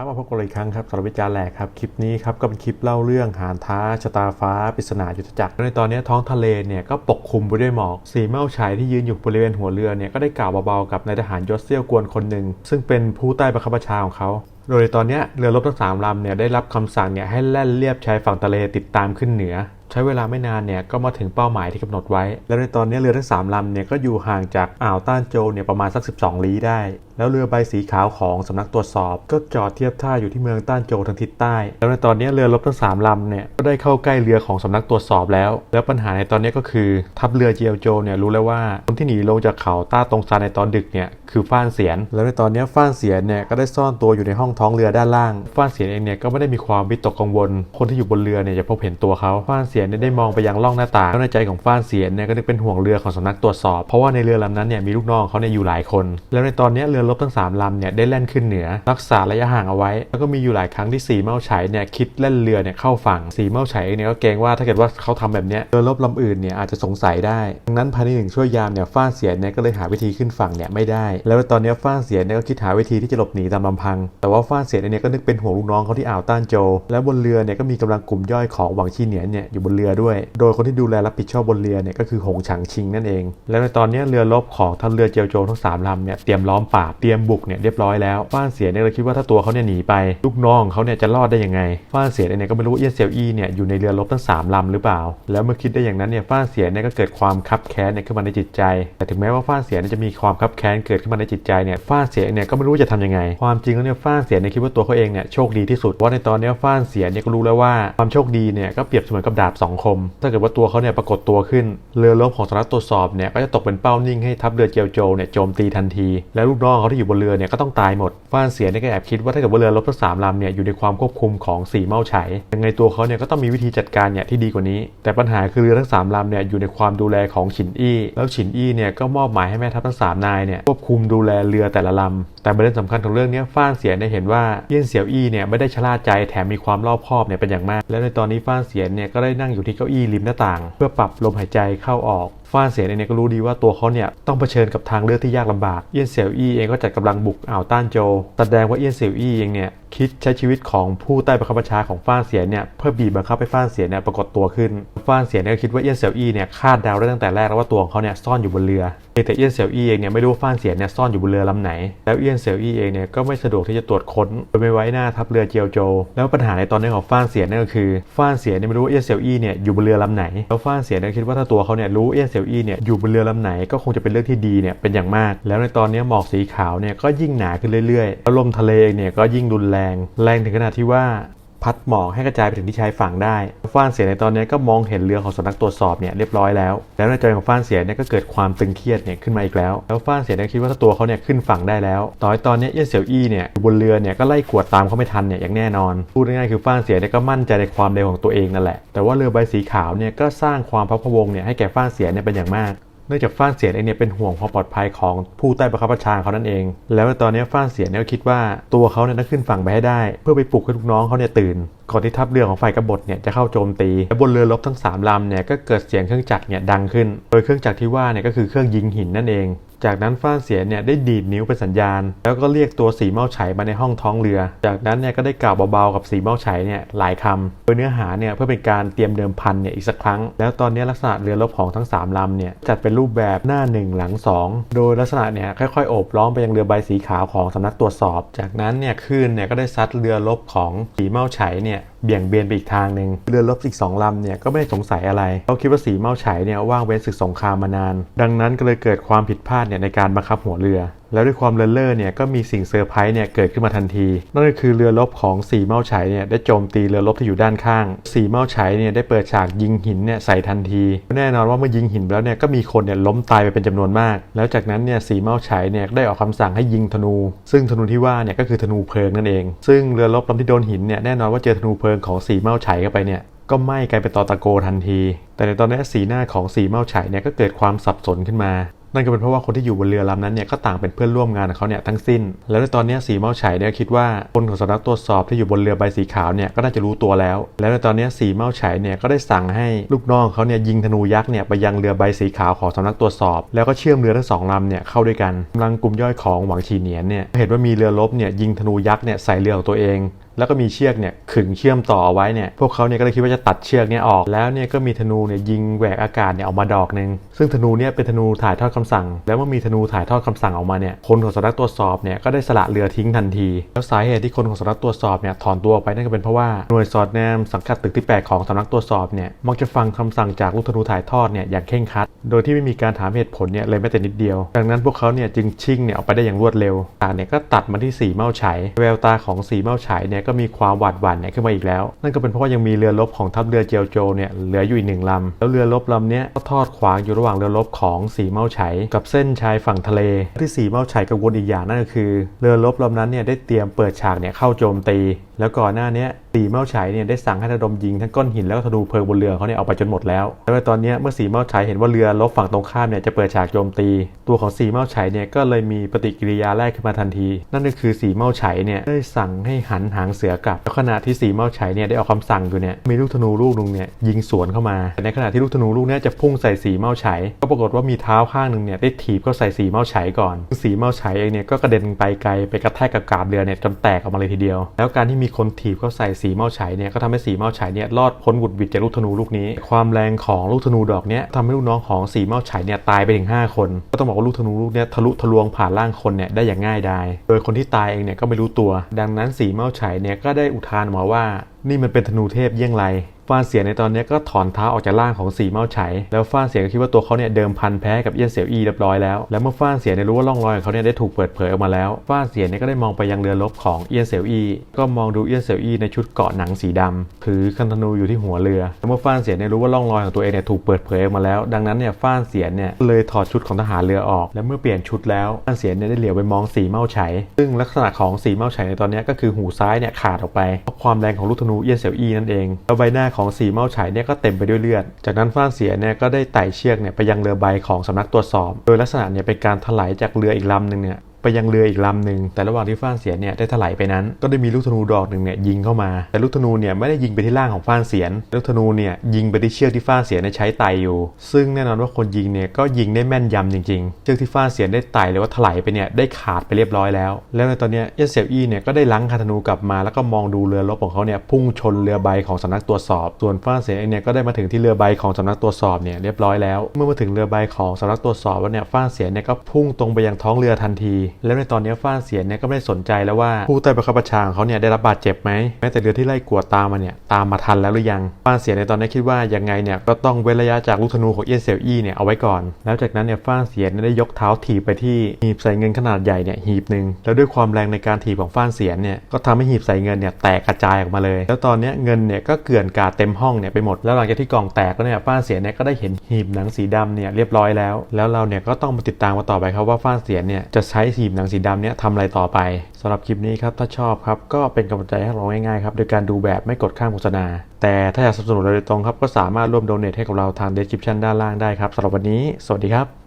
ครับมาพบกันอีกครั้งครับสำหรับวิจารณ์แหลกครับคลิปนี้ครับก็เป็นคลิปเล่าเรื่องหานท้าชะตาฟ้าปริศนายุทธจักรในตอนนี้ท้องทะเลเนี่ยก็ปกคลุมไปด้วยหมอกสีเมาฉายที่ยืนอยู่บริเวณหัวเรือเนี่ยก็ได้กล่าวเบาๆกับนายทหารยศเซี่ยวกวนคนหนึ่งซึ่งเป็นผู้ใต้บังคับบัญชาของเขาโดยตอนนี้เรือรบทั้งสามลำเนี่ยได้รับคำสั่งเนี่ยให้แล่นเลียบชายฝั่งทะเลติดตามขึ้นเหนือ ใช้เวลาไม่นานเนี่ยก็มาถึงเป้าหมายที่กำหนดไว้ แล้วในตอนนี้เรือทั้งสามลำเนี่ยก็อยู่ห่างจากอ่าวต้านโจเนี่ยประมาณสัก 12 ลี้ได้ แล้วเรือใบสีขาวของสำนักตรวจสอบ ก็จอดเทียบท่าอยู่ที่เมืองต้านโจวทางทิศใต้ แล้วในตอนนี้เรือรบทั้งสามลำเนี่ยก็ได้เข้าใกล้เรือของสำนักตรวจสอบแล้ว แล้วปัญหาในตอนนี้ก็คือ ทัพเรือเจียวโจเนี่ยรู้แล้วว่าคนที่หนีลงจากเขาต้าตรงซานในตอนดึกเนี่ยคือฟ้านเสียน แล้วในตอนนี้ฟ้านเสียนเนี่ยก็ได้ซ่อนตัวอยู่ในห้องท้องเรือด้านล่างฟ้านเสียนเองเนี่ยก็ไม่ได้มีความวิตกกังวล คนที่อยู่บนเรือเนี่ยจะพบเห็นตัวเขาฟ้านเสียนเนี่ยได้มองไปยังร่องหน้าต่างแล้วในใจของฟ้านเสียนเนี่ยก็นึกเป็นห่วงเรือของสำนักตรวจสอบ เพราะว่าในเรือลำนั้นเนี่ยมีลูกน้องเขาเนี่ยอยู่หลายคน แล้วในตอนนี้เรือรบทั้งสามลำเนี่ยได้แล่นขึ้นเหนือ รักษาระยะห่างเอาไว้ แล้วก็มีอยู่หลายครั้งที่สีเมาไฉเนี่ยคิดเล่นเรือเนี่ยเข้าฝั่งสีเมาไฉเองเนี่ยก็เกรงว่าถ้าเกิดว่าเขาทำแบบเนี้ยเรือรบลำอื่นเนี่ยอาจจะสงสัยได้ดังนั้นภายในหนึ่งช่วยยามเนี่ยฟ้าเสียเนี่ยก็เลยหาวิธีขึ้นฝั่งเนี่ยไม่ได้ แล้วตอนนี้ฟ้าเสียเนี่ยก็คิดหาวิธีที่จะหลบหนีตามลำพัง แต่ว่าฟ้าเสียเนี่ยก็นึกเป็นห่วงลูกน้องเขาที่อ่าวต้านโจ และบนเรือเนี่ยก็มีกำลังกลุ่มย่อยของหวังชีเหนียนเนี่ยอยู่บนเรือด้วย โดยคนที่ดูแลรับผิดชอบบนเรือเนี่ยก็คือหงฉางชิงนั่นเอง แล้วในตอนนี้เรือรบของทัพเรือเจียวโจวทั้งสามลำเนี่ยเตรียมล้อมปราบเตรียมบุกเนี่ยเรียบร้อยแล้วฟ้านเสียเนี่ยเลยคิดว่าถ้าตัวเขาเนี่ยหนีไปลูกน้องเขาเนี่ยจะรอดได้ยังไงฟ้านเสียเนี่ยก็ไม่รู้ว่าเอี้ยนเซียวอี้เนี่ยอยู่ในเรือรบทั้งสามลำหรือเปล่า แล้วเมื่อคิดได้อย่างนั้นเนี่ยฟ้านเสียเนี่ยก็เกิดความคับแค้นเนี่ยขึ้นมาในจิตใจ แต่ถึงแม้ว่าฟ้านเสียเนี่ยจะมีความคับแค้นเกิดขึ้นมาในจิตใจเนี่ยฟ้านเสียเนี่ยก็ไม่รู้จะทำยังไง ความจริงแล้วเนี่ยฟ้านเสียเนี่ยคิดว่าตัวเขาเองเนี่ยโชคดีที่สุดเพราะในตอนนี้ฟ้านเสียเนี่ยก็รู้แล้วว่าความโชคดีเนี่ยก็เปรียบเสมือนกับดาบสองคม ถ้าเกิดว่าตัวเขาเนี่ยปรากฏตัวขึ้นเรือรบของสำนักตรวจสอบเนี่ยก็จะตกเป็นเป้านิ่งให้ทัพเรือเจียวโจเนี่ยโจมตีทันที และลูกน้องเขาที่อยู่บนเรือเนี่ยก็ต้องตายหมดฟ้านเสียเนี่ยก็แอบคิดว่าถ้าเกิดว่าเรือลบทั้งสามลำเนี่ยอยู่ในความควบคุมของสี่เมาไฉยังไงตัวเขาเนี่ยก็ต้องมีวิธีจัดการเนี่ยที่ดีกว่านี้ แต่ปัญหาคือเรือทั้งสามลำเนี่ยอยู่ในความดูแลของฉินอี้ แล้วฉินอี้เนี่ยก็มอบหมายให้แม่ทัพทั้งสามนายเนี่ยควบคุมดูแลเรือแต่ละลำแต่ประเด็นสำคัญของเรื่องนี้ฟ้านเสียนได้เห็นว่าเยี่ยนเสี่ยวอี้เนี่ยไม่ได้ชะล่าใจแถมมีความรอบคอบเนี่ยเป็นอย่างมาก และในตอนนี้ฟ้านเสียนเนี่ยก็ได้นั่งอยู่ที่เก้าอี้ริมหน้าต่าง เพื่อปรับลมหายใจเข้าออกฟ้านเสียนเองก็รู้ดีว่าตัวเขาเนี่ยต้องเผชิญกับทางเลือกที่ยากลำบากเอี้ยนเสี่ยวอี้เองก็จัดกำลังบุกอ่าวต้านโจแสดงว่าเอี้ยนเสี่ยวอี้เองเนี่ย คิดใช้ชีวิตของผู้ใต้บังคับบัญชาของฟ้านเสียเนี่ยเพื่อบีบบังคับให้ฟ้านเสียเนี่ยปรากฏตัวขึ้นฟ้านเสียเนี่ยก็คิดว่าเอี้ยนเสี่ยวอี้เนี่ยคาดเดาได้ตั้งแต่แรกแล้วว่าตัวของเขาเนี่ยซ่อนอยู่บนเรือแต่เอี้ยนเสี่ยวอี้เองเนี่ยไม่รู้ว่าฟ้านเสียเนี่ยซ่อนอยู่บนเรือลำไหน แล้วเอี้ยนเสี่ยวอี้เองเนี่ยก็ไม่สะดวกที่จะตรวจค้นโดยไม่ไว้หน้าทัพเรือเจียวโจ แล้วปัญหาในตอนนี้ของฟ้านเสียนนั่นก็คือฟ้านเสียเนี่ยไม่รู้ว่าเอี้ยนเสี่ยวอี้เนี่ยอยู่บนเรือลำไหนแล้วฟ้านเสียเนี่ยคิดว่าถ้าตัวเขาเนี่ยรู้เอี้ยนเสี่ยวอี้เนี่ยอยู่บนเรือลำไหนก็คงจะเป็นเรื่องที่ดีเนี่ยเป็นอย่างมาก แล้วในตอนนี้หมอกสีขาวเนี่ยก็ยิ่งหนาขึ้นเรื่อยๆแล้วลมทะเลเนี่ยก็ยิ่งรุนแรงแรงถึงขนาดที่ว่าพัดหมอกให้กระจายไปถึงที่ชายฝั่งได้ฟ้านเสียในตอนนี้ก็มองเห็นเรือของสำนักตรวจสอบเนี่ยเรียบร้อยแล้ว แล้วในใจของฟ้านเสียเนี่ยก็เกิดความตึงเครียดเนี่ยขึ้นมาอีกแล้ว แล้วฟ้านเสียเนี่ยคิดว่าถ้าตัวเขาเนี่ยขึ้นฝั่งได้แล้วต่อให้ตอนนี้เยนเสี่ยวอี้เนี่ยบนเรือเนี่ยก็ไล่กวดตามเขาไม่ทันเนี่ยอย่างแน่นอน พูดง่ายๆคือฟ้านเสียเนี่ยก็มั่นใจในความเร็วของตัวเองนั่นแหละ แต่ว่าเรือใบสีขาวเนี่ยก็สร้างความพักพวงเนี่ยให้แก่ฟ้านเสียเนี่ยเป็นอย่างมาก นื่องจากฟ้านเสียนเองเนี่ยเป็นห่วงความปลอดภัยของผู้ใต้บังคับบัญชาเขานั่นเอง แล้วตอนนี้ฟ้านเสียนเนี่ยก็คิดว่าตัวเขาเนี่ยต้องขึ้นฝั่งไปให้ได้ เพื่อไปปลุกให้ลูกน้องเขาเนี่ยตื่น ก่อนที่ทัพเรือของฝ่ายกบฏเนี่ยจะเข้าโจมตีและบนเรือรบทั้ง3ลำเนี่ยก็เกิดเสียงเครื่องจักรเนี่ยดังขึ้น โดยเครื่องจักรที่ว่าเนี่ยก็คือเครื่องยิงหินนั่นเอง จากนั้นฟ้านเสียเนี่ยได้ดีดนิ้วเป็นสัญญาณ แล้วก็เรียกตัวสีเมาไฉมาในห้องท้องเรือ จากนั้นเนี่ยก็ได้กล่าวเบาๆกับสีเมาไฉเนี่ยหลายคำโดยเนื้อหาเนี่ยเพื่อเป็นการเตรียมเดิมพันเนี่ยอีกสักครั้ง แล้วตอนนี้ลักษณะเรือรบของทั้ง 3ลำเนี่ยจัดเป็นรูปแบบหน้า 1 หลัง 2 โดยลักษณะเนี่ยค่อยๆโอบล้อมไปยังเรือใบสีขาวของสำนักตรวจสอบ จากนั้นเนี่ยคลื่นเนี่ยก็ได้ซัดเรือรบของสีเมาไฉเนี่ย เบี่ยงเบนไปอีกทางหนึ่งเรือรบอีกสองลำเนี่ยก็ไม่ได้สงสัยอะไรเขาคิดว่าสีเมาไฉเนี่ยว่างเว้นศึกสงครามมานาน ดังนั้นก็เลยเกิดความผิดพลาดเนี่ยในการบังคับหัวเรือ แล้วด้วยความเลินเล่อเนี่ยก็มีสิ่งเซอร์ไพรส์เนี่ยเกิดขึ้นมาทันที นั่นก็คือเรือรบของสีเมาไฉเนี่ยได้โจมตีเรือรบที่อยู่ด้านข้าง สีเมาไฉเนี่ยได้เปิดฉากยิงหินเนี่ยใส่ทันที แน่นอนว่าเมื่อยิงหินไปแล้วเนี่ยก็มีคนเนี่ยล้มตายไปเป็นจำนวนมาก แล้วจากนั้นเนี่ยสีเมาไฉเนี่ยได้ออกคำสั่งให้ยิงธนู ซึ่งธนูที่ว่าเนี่ยก็คือธนูเพลิงนั่นเอง ซึ่งเรือรบลำที่โดนหินเนี่ยแน่นอนว่าเจอธนูเพลิงของสีเมาไฉเข้าไปเนี่ยก็ไหม้กลายเป็นตอตะโกทันที แต่ในตอนนี้สีหน้าของสีเมาไฉเนี่ยก็เกิดความสับสนขึ้นมา นั่นก็เป็นเพราะว่าคนที่อยู่บนเรือลำนั้นเนี่ยก็ต่างเป็นเพื่อนร่วมงานของเขาเนี่ยทั้งสิ้น แล้วในตอนนี้สีเมาไฉเนี่ยคิดว่าคนของสำนักตรวจสอบที่อยู่บนเรือใบสีขาวเนี่ยก็น่าจะรู้ตัวแล้ว แล้วในตอนนี้สีเมาไฉเนี่ยก็ได้สั่งให้ลูกน้องเขาเนี่ยยิงธนูยักษ์เนี่ยไปยังเรือใบสีขาวของสำนักตรวจสอบ แล้วก็เชื่อมเรือทั้งสองลำเนี่ยเข้าด้วยกันกำลังกลุ่มย่อยของหวังฉีเหนียนเนี่ยเห็นว่ามีเรือรบเนี่ยยิงธนูยักษ์เนี่ยใส่เรือของตัวเองแล้วก็มีเชือกเนี่ยขึงเชื่อมต่อเอาไว้เนี่ยพวกเขาเนี่ยก็เลยคิดว่าจะตัดเชือกเนี่ยออกแล้วเนี่ยก็มีธนูเนี่ยยิงแหวกอากาศเนี่ยออกมาดอกหนึ่งซึ่งธนูเนี่ยเป็นธนูถ่ายทอดคำสั่ง แล้วเมื่อมีธนูถ่ายทอดคำสั่งออกมาเนี่ยคนของสำนักตรวจสอบเนี่ยก็ได้สละเรือทิ้งทันที แล้วสาเหตุที่คนของสำนักตรวจสอบเนี่ยถอนตัวออกไปนั่นก็เป็นเพราะว่าหน่วยสอดแนมสังกัดตึกที่ 8 ของสำนักตรวจสอบเนี่ยมักจะฟังคำสั่งจากลูกธนูถ่ายทอดเนี่ยอย่างเคร่งครัด โดยที่ไม่มีการถามเหตุผลเนี่ยเลยแม้แต่นิดเดียว ดังนั้นพวกเขาเนี่ยจึงชิ่งเนี่ยออกไปได้อย่างรวดเร็วตาเนี่ยก็ตัดมาที่สีเมาไฉแววตาของสีเมาไฉเนี่ยก็มีความหวาดหวั่นเนี่ยขึ้นมาอีกแล้ว นั่นก็เป็นเพราะว่ายังมีเรือรบของทัพเรือเจียวโจเนี่ยเหลืออยู่อีกหนึ่งลำแล้วเรือรบลำเนี้ยก็ทอดขวางอยู่ระหว่างเรือรบของสีเมาไฉกับเส้นชายฝั่งทะเล ที่สีเมาไฉกังวลอีกอย่างนั่นก็คือ เรือรบลำนั้นเนี่ยได้เตรียมเปิดฉากเนี่ยเข้าโจมตี แล้วก่อนหน้านี้สีเมาไฉเนี่ยได้สั่งให้ระดมยิงทั้งก้อนหินแล้วก็ธนูเพลิงบนเรือเขาเนี่ยเอาไปจนหมดแล้วแล้วตอนนี้เมื่อสีเมาไฉเห็นว่าเรือรบฝั่งตรงข้ามเนี่ยจะเปิดฉากโจมตี ตัวของสีเมาไฉเนี่ยก็เลยมีปฏิกิริยาแรกขึ้นมาทันที นั่นก็คือสีเมาไฉเนี่ยได้สั่งให้หันหางเสือกลับแล้วขณะที่สีเมาไฉเนี่ยได้ออกคำสั่งอยู่เนี่ยมีลูกธนูลูกหนึงเนี่ยยิงสวนเข้ามาแต่ในขณะที่ลูกธนูลูกนี้จะพุ่งใส่สีเมาไฉก็ปรากฏว่ามีเท้าข้างหนึ่งเนี่ยได้ถีบเข้าใส่สีเมาไฉก่อน สีเมาไฉเองเนี่ยก็กระเด็นไปไกลไปกระแทกกับกาบเรือเนี่ยจนแตกออกมาเลยทีเดียว แล้วการที่มีคนถีบเข้าใส่สีเมาไฉเนี่ยก็ทำให้สีเมาไฉเนี่ยรอดพ้นหวุดหวิดจากลูกธนูลูกนี้ ความแรงของลูกธนูดอกเนี้ยทำให้ลูกน้องของสีเมาไฉเนี่ยตายไปถึง 5 คน ก็ต้องบอกว่าลูกธนูลูกเนี้ยทะลุทะลวงผ่านร่างคนเนี่ยได้อย่างง่ายดายโดยคนที่ตายเองเนี่ยก็ไม่รู้ตัว ดังนั้นสีเมาไฉเนี่ยก็ได้อุทานมาว่า นี่มันเป็นธนูเทพเยี่ยงไร ฟ้านเสียในตอนนี้ก็ถอนเท้าออกจากร่างของสีเมาไฉแล้วฟ้านเสียก็คิดว่าตัวเขาเนี่ยเดิมพันแพ้กับเอี้ยนเสี่ยวอี้เรียบร้อยแล้วแล้วเมื่อฟ้านเสียเนี่ยรู้ว่าร่องรอยของเขาเนี่ยได้ถูกเปิดเผยออกมาแล้วฟ้านเสียเนี่ยก็ได้มองไปยังเรือรบของเอี้ยนเสี่ยวอี้ก็มองดูเอี้ยนเสี่ยวอี้ในชุดเกาะหนังสีดำถือคันธนูอยู่ที่หัวเรือแล้วเมื่อฟ้านเสียเนี่ยรู้ว่าร่องรอยของตัวเองเนี่ยถูกเปิดเผยออกมาแล้ว ดังนั้นเนี่ยฟ้านเสียเนี่ยเลยถอดชุดของทหารเรือออก และเมื่อเปลี่ยนชุดแล้วฟ้านเสียเนี่ยได้เหลียวไปมองสีเมาไฉซึ่งลักษณะของสีเมาไฉในตอนนี้ก็คือหูซ้ายเนี่ยขาดออกไปเพราะความแรงของลูกธนูเอี้ยนเสี่ยวอี้นั่นเองแล้วใบหน้าขของสีเมาไฉเนี่ยก็เต็มไปด้วยเลือด จากนั้นฟ้างเสียเนี่ยก็ได้ไต่เชือกเนี่ยไปยังเรือใบของสำนักตรวจสอบ โดยลักษณะเนี่ยเป็นการถลายจากเรืออีกลำหนึ่งเนี่ย ไปยังเรืออีกลำหนึ่งแต่ระหว่างที่ฟ้านเสียเนี่ยได้ถลายไปนั้น ก็ได้มีลูกธนูดอกหนึ่งเนี่ยยิงเข้ามา แต่ลูกธนูเนี่ยไม่ได้ยิงไปที่ร่างของฟ้านเสียน ลูกธนูเนี่ยยิงไปที่เชือกที่ฟ้านเสียนเนี่ยใช้ไต่อยู่ ซึ่งแน่นอนว่าคนยิงเนี่ยก็ยิงได้แม่นยำจริงๆ เชือกที่ฟ้านเสียนได้ไต่หรือว่าถลายไปเนี่ยได้ขาดไปเรียบร้อยแล้ว แล้วในตอนนี้ยเอี้ยนเสี่ยวอี้เนี่ยก็ได้ลังคาธนูกลับมา แล้วก็มองดูเรือรบของเขาเนี่ยพุ่งชนเรือใบของสำนักตรวจสอบ ส่วนฟ้านเสียนเองเนี่ยก็ได้มาถึงที่เรือใบของสำนักตรวจสอบเนี่ยเรียบร้อยแล้ว เมื่อมาถึงเรือใบของสำนักตรวจสอบแล้วเนี่ยฟ้านเสียนเนี่ยก็พุ่งตรงไปยังท้องเรือทันทีแล้วในตอนนี้ฟ้านเสียนเนี่ยก็ไม่ได้สนใจแล้วว่าผู้ใต้บังคับบัญชาของเขาเนี่ยได้รับบาดเจ็บไหมแม้แต่เรือที่ไล่กวดตามมาเนี่ยตามมาทันแล้วหรือยังฟ้านเสียนในตอนนี้คิดว่ายังไงเนี่ยก็ต้องเว้นระยะจากลูกธนูของเอี้ยนเสี่ยวอี้เนี่ยเอาไว้ก่อน แล้วจากนั้นเนี่ยฟ้านเสียนได้ยกเท้าถีบไปที่หีบใส่เงินขนาดใหญ่เนี่ยหีบหนึ่งแล้วด้วยความแรงในการถีบของฟ้านเสียนเนี่ยก็ทำให้หีบใส่เงินเนี่ยแตกกระจายออกมาเลย แล้วตอนนี้เงินเนี่ยก็เกลื่อนกาดเต็มห้องเนี่ยไปหมดแล้วหลังจากที่กล่องแตกแล้วเนี่ยฟ้านเสียนเนี่ยก็ได้เห็นหีบหนังสีดำเนี่ยเรียบร้อยแล้ว แล้วเราเนี่ยก็ต้องมาติดตามมาต่อไปครับว่าฟ้านเสียนเนี่ยจะใช้หีบหนังสีดำเนี่ยทำอะไรต่อไปสำหรับคลิปนี้ครับถ้าชอบครับก็เป็นกำลังใจให้เราง่ายๆครับโดยการดูแบบไม่กดข้ามโฆษณา แต่ถ้าอยากสนับสนุนเราโดยตรงครับก็สามารถร่วมโดเนทให้กับเราทาง description ด้านล่างได้ครับสำหรับวันนี้ สวัสดีครับ